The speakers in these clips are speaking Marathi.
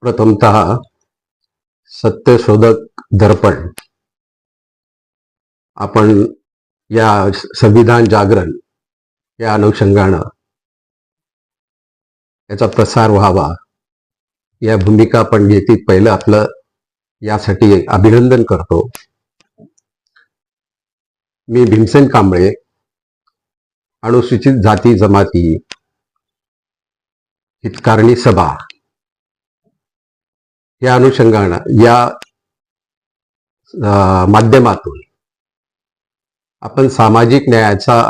प्रथमतः सत्यशोधक दर्पण. आपण या संविधान जागरण या अनुषंगानं याचा प्रसार व्हावा. या भूमिका आपण घेतली पहिलं आपलं यासाठी अभिनंदन करतो. मी भीमसेन कांबळे अनुसूचित जाती जमाती हितकारणी सभा. या अनुषंगानं या माध्यमातून आपण सामाजिक न्यायाचा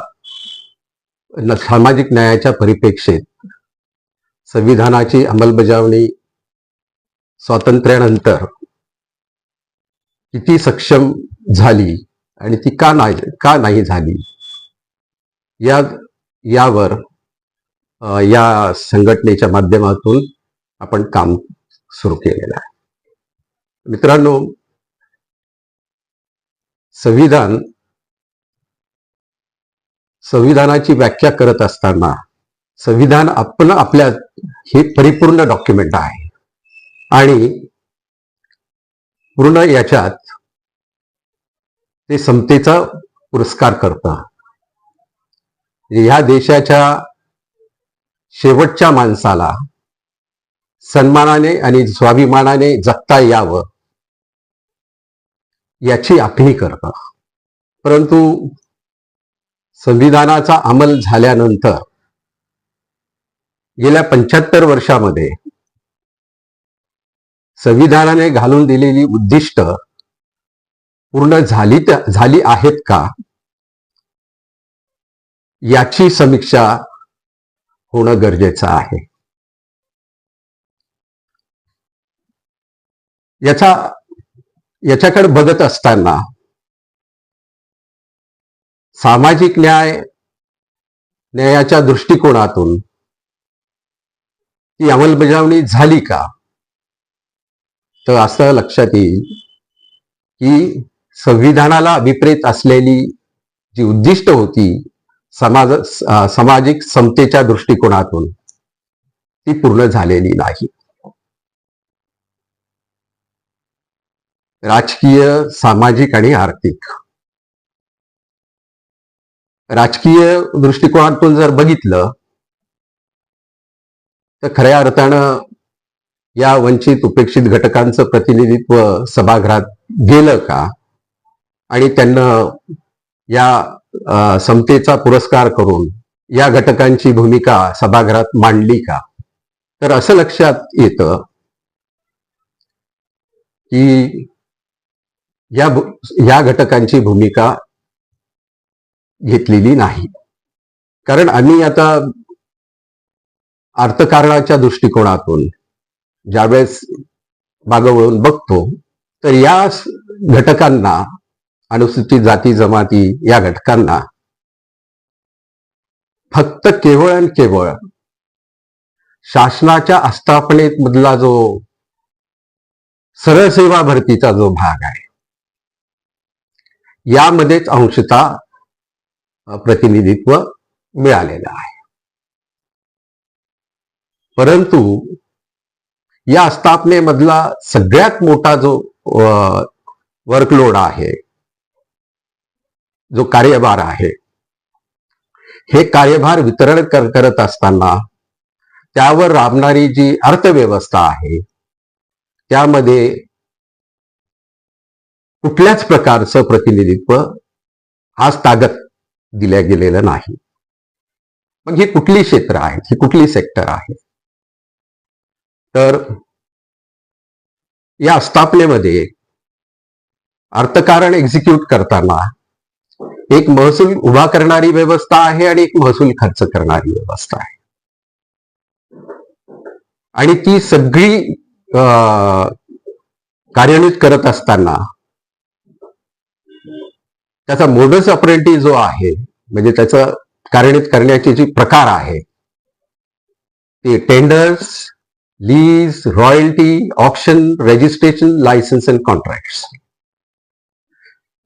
सामाजिक न्यायाच्या परिप्रेक्षेत संविधानाची अंमलबजावणी स्वातंत्र्यानंतर किती सक्षम झाली आणि ती का नाही का नाही झाली या यावर या संघटनेच्या माध्यमातून आपण काम सुरू केलेला आहे. मित्रांनो संविधान संविधानाची व्याख्या करत असताना संविधान आपण आपल्या हे परिपूर्ण डॉक्युमेंट आहे. आणि पूर्ण याच्यात ते समतेचा पुरस्कार करतं. म्हणजे ह्या देशाच्या शेवटच्या माणसाला सन्मानाने आणि स्वाभिमानाने जगता यावं याची आखणी करतं परंतु संविधानाचा अंमल झाल्यानंतर गेल्या पंच्याहत्तर वर्षामध्ये संविधानाने घालून दिलेली उद्दिष्ट पूर्ण झाली झाली आहेत का? याची समीक्षा होणं गरजेचं आहे. याचा याच्याकडे बघत असताना सामाजिक न्याय न्यायाच्या दृष्टिकोनातून ती अंमलबजावणी झाली का? तर असं लक्षात येईल की संविधानाला अभिप्रेत असलेली जी उद्दिष्ट होती समाज सामाजिक समतेच्या दृष्टिकोनातून ती पूर्ण झालेली नाही. राजकीय सामाजिक आणि आर्थिक. राजकीय दृष्टिकोनातून जर बघितलं तर खऱ्या अर्थानं या वंचित उपेक्षित घटकांचं प्रतिनिधित्व सभागृहात गेलं का? आणि त्यांना या समतेचा पुरस्कार करून या घटकांची भूमिका सभागृहात मांडली का? तर असं लक्षात येतं की या या घटकांची भूमिका घेतलेली नाही. कारण आम्ही आता अर्थकारणाच्या दृष्टिकोनातून ज्यावेळेस मागवळून बघतो तर या घटकांना अनुसूचित जाती जमाती या घटकांना फक्त केवळ आणि केवळ शासनाच्या आस्थापनेत मधला जो सरळ सेवा भरतीचा जो भाग आहे यामध्येच अंशता प्रतिनिधित्व मिळालेलं आहे. परंतु या स्थापनेमधला सगळ्यात मोठा जो वर्कलोड आहे जो कार्यभार आहे हे कार्यभार वितरण कर- करत असताना त्यावर राबणारी जी अर्थव्यवस्था आहे त्यामध्ये कुठल्याच प्रकारचं प्रतिनिधित्व आज ताकद दिल्या गेलेलं नाही. मग हे कुठली क्षेत्र आहेत हे कुठली सेक्टर आहे? तर या स्थापनेमध्ये अर्थकारण एक्झिक्यूट करताना एक महसूल उभा करणारी व्यवस्था आहे आणि एक महसूल खर्च करणारी व्यवस्था आहे. आणि ती सगळी अं, कार्यान्वित करत असताना त्याचा मोडस ऑपरेंटी जो आहे म्हणजे त्याचं कार्यान्वित करण्याचे जे प्रकार आहे ते tenders lease royalty option registration licence and contract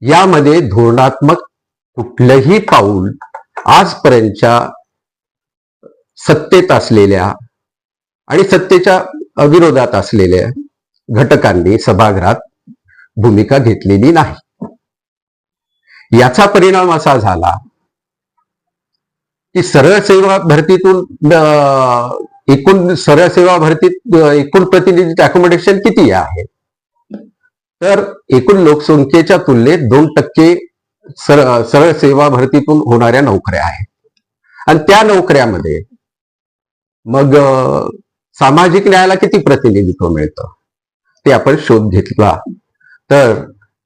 यामध्ये धोरणात्मक कुठलंही पाऊल आजपर्यंतच्या सत्तेत असलेल्या आणि सत्तेच्या अविरोधात विरोधात असलेल्या घटकांनी सभागृहात भूमिका घेतलेली नाही. याचा परिणाम असा झाला की सरळ सेवा भरतीतून एकूण सरळ सेवा भरतीत एकूण प्रतिनिधी अकोमोडेशन किती आहे? तर एकूण लोकसंख्येच्या तुलनेत दोन टक्के सरळ सरळ सेवा भरतीतून होणाऱ्या नोकऱ्या आहेत. आणि त्या नोकऱ्यामध्ये मग सामाजिक न्यायाला किती प्रतिनिधित्व मिळतं? ते आपण शोध घेतला. तर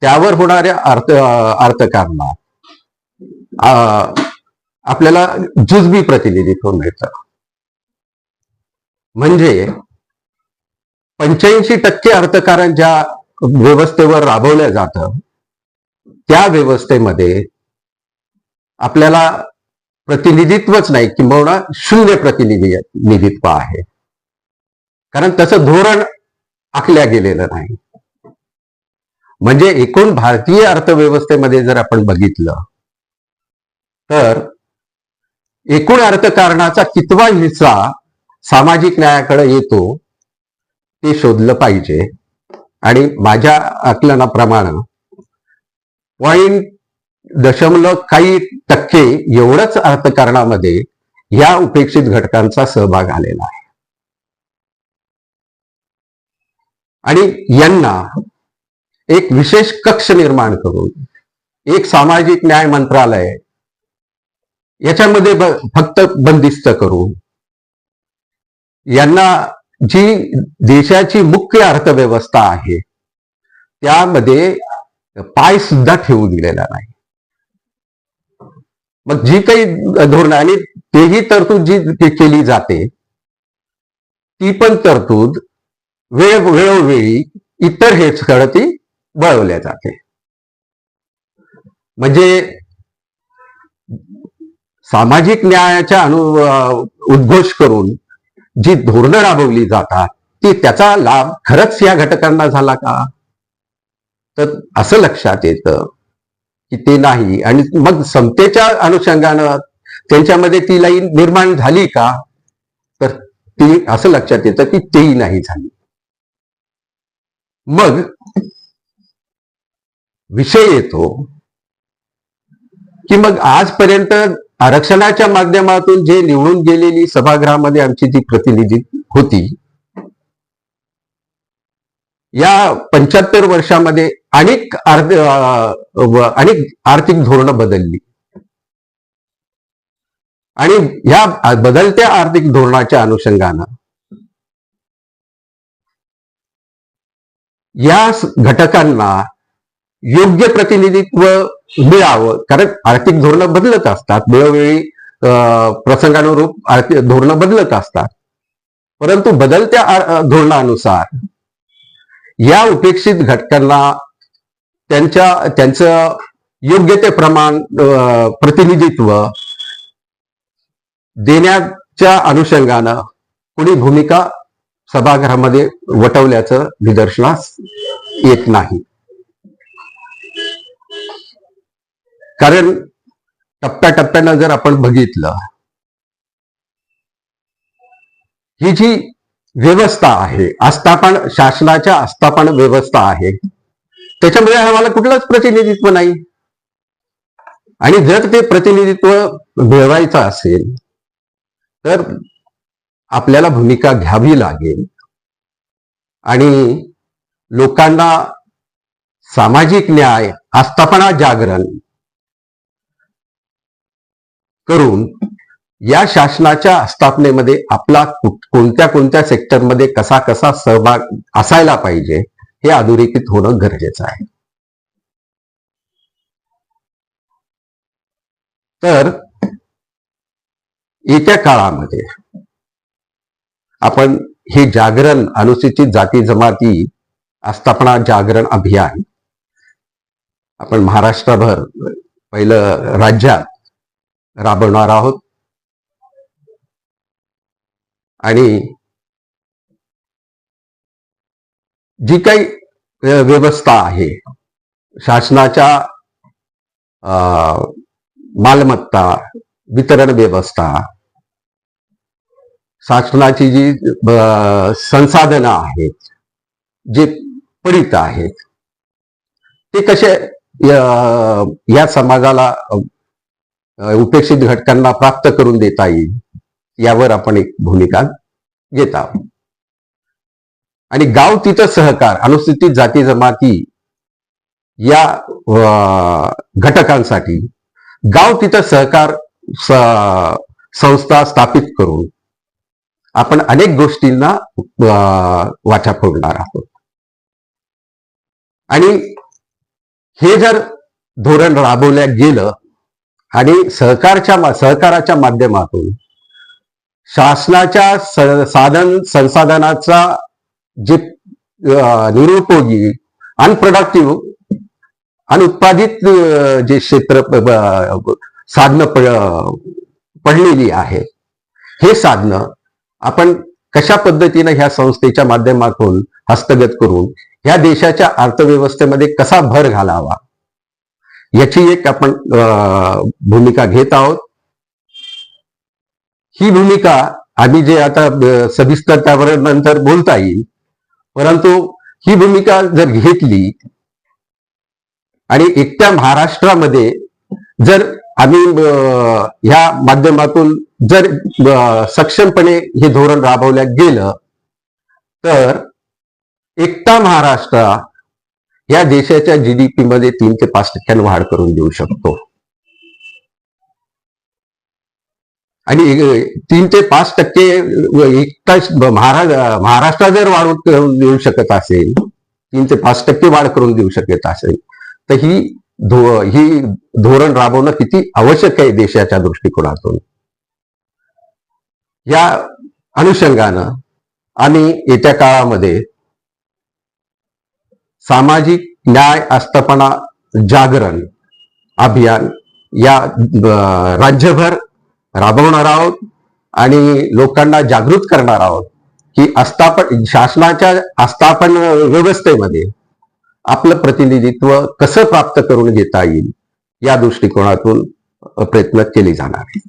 त्यावर होणाऱ्या अर्थ अर्थकारणात आपल्याला जुजबी प्रतिनिधित्व मिळतं म्हणजे पंच्याऐंशी टक्के अर्थकारण ज्या व्यवस्थेवर राबवलं जातं त्या व्यवस्थेमध्ये आपल्याला प्रतिनिधित्वच नाही किंबहुना शून्य प्रतिनिधित्व आहे. कारण तसं धोरण आखल्या गेलेलं नाही. म्हणजे एकूण भारतीय अर्थव्यवस्थेमध्ये जर आपण बघितलं तर एकूण अर्थकारणाचा कितवा हिस्सा सामाजिक न्यायाकडे येतो ते शोधलं पाहिजे. आणि माझ्या आकलनाप्रमाणे पॉईंट दशमलव काही टक्के एवढंच अर्थकारणामध्ये या उपेक्षित घटकांचा सहभाग आलेला आहे. आणि यांना एक विशेष कक्ष निर्माण करून एक सामाजिक न्याय मंत्रालय याच्यामध्ये फक्त बंदिस्त करून यांना जी देशाची मुख्य अर्थव्यवस्था आहे त्यामध्ये पाय सुद्धा ठेवू दिलेला नाही. मग जी काही धोरणं आणि तेही तरतूद जी केली जाते ती पण तरतूद वेळ वेळोवेळी इतर हेच ती वळवल्या जाते. म्हणजे सामाजिक न्यायाच्या अनु अ, उद्घोष करून जी धोरणं राबवली जातात ती त्याचा लाभ खरंच या घटकांना झाला का? तर असं लक्षात येतं की ते नाही. आणि मग समतेच्या अनुषंगानं त्यांच्यामध्ये ती लाईन निर्माण झाली का? तर ती असं लक्षात येतं की तेही नाही झाली. मग विषय येतो की मग आजपर्यंत आरक्षणाच्या माध्यमातून जे निवडून गेलेली सभागृहामध्ये आमची जी प्रतिनिधी होती या पंच्याहत्तर वर्षामध्ये अनेक अनेक आर्थिक धोरणं बदलली. आणि ह्या बदलत्या आर्थिक धोरणाच्या अनुषंगानं या घटकांना योग्य प्रतिनिधित्व मिळावं. कारण आर्थिक धोरणं बदलत असतात. वेळोवेळी अं, प्रसंगानुरूप आर्थिक धोरणं बदलत असतात. परंतु बदलत्या धोरणानुसार या उपेक्षित घटकांना त्यांच्या त्यांचं योग्य ते प्रमाण प्रतिनिधित्व देण्याच्या अनुषंगानं कुणी भूमिका सभागृहामध्ये वटवल्याचं निदर्शनास येत नाही. कारण टप्प्याटप्प्यानं जर आपण बघितलं ही जी व्यवस्था आहे आस्थापन शासनाच्या आस्थापन व्यवस्था आहे त्याच्यामध्ये आम्हाला कुठलंच प्रतिनिधित्व नाही. आणि जर ते प्रतिनिधित्व मिळवायचं असेल तर आपल्याला भूमिका घ्यावी लागेल. आणि लोकांना सामाजिक न्याय आस्थापना जागरण करून या शासनाच्या स्थापनेमध्ये आपला कोणत्या कोणत्या सेक्टरमध्ये कसा कसा सहभाग असायला पाहिजे हे अधोरेखित होणं गरजेचं आहे. तर येत्या काळामध्ये आपण हे जागरण अनुसूचित जाती जमाती आस्थापना जागरण अभियान आपण महाराष्ट्रभर पहिलं राज्यात राबवणार आहोत. आणि जी काही व्यवस्था आहे शासनाच्या मालमत्ता वितरण व्यवस्था शासनाची जी संसाधनं आहेत जे पडित आहेत ते कसे या, या समाजाला उपेक्षित घटकांना प्राप्त करून देता येईल यावर आपण एक भूमिका घेत आहोत. आणि गाव तिथं सहकार अनुसूचित जाती जमाती या घटकांसाठी गाव तिथं सहकार संस्था स्थापित करून आपण अनेक गोष्टींना अ, वाचा फोडणार आहोत. आणि हे जर धोरण राबवल्या गेलं आणि सहकारच्या सहकाराच्या माध्यमातून शासनाच्या साधन संसाधनाचा जे निरुपयोगी अनप्रोडक्टिव्ह अनुत्पादित जे क्षेत्र साधनं पडलेली आहे. हे साधनं आपण कशा पद्धतीनं ह्या संस्थेच्या माध्यमातून हस्तगत करून ह्या देशाच्या अर्थव्यवस्थेमध्ये कसा भर घालावा? याची एक आपण भूमिका घेत आहोत. ही भूमिका आम्ही जे आता सविस्तर त्यावर नंतर बोलता येईल. परंतु ही भूमिका जर घेतली आणि एकट्या महाराष्ट्रामध्ये जर आम्ही ह्या माध्यमातून जर सक्षमपणे हे धोरण राबवल्या गेलं तर एकटा महाराष्ट्र या देशाच्या जीडीपी मध्ये तीन ते पाच टक्क्यानं वाढ करून देऊ शकतो. आणि तीन ते पाच टक्के एकटा महारा महाराष्ट्र जर वाढ करून देऊ शकत असेल तीन ते पाच टक्के वाढ करून देऊ शकत असेल तर ही धो ही धोरण राबवणं किती आवश्यक आहे देशाच्या दृष्टिकोनातून? या अनुषंगानं आणि येत्या काळामध्ये सामाजिक न्याय आस्थापना जागरण अभियान या राज्यभर राबवणार आहोत आणि लोकांना जागृत करणार आहोत की आस्थापन शासनाच्या आस्थापन व्यवस्थेमध्ये आपलं प्रतिनिधित्व कसं प्राप्त करून घेता येईल या दृष्टिकोनातून प्रयत्न केले जाणार आहेत.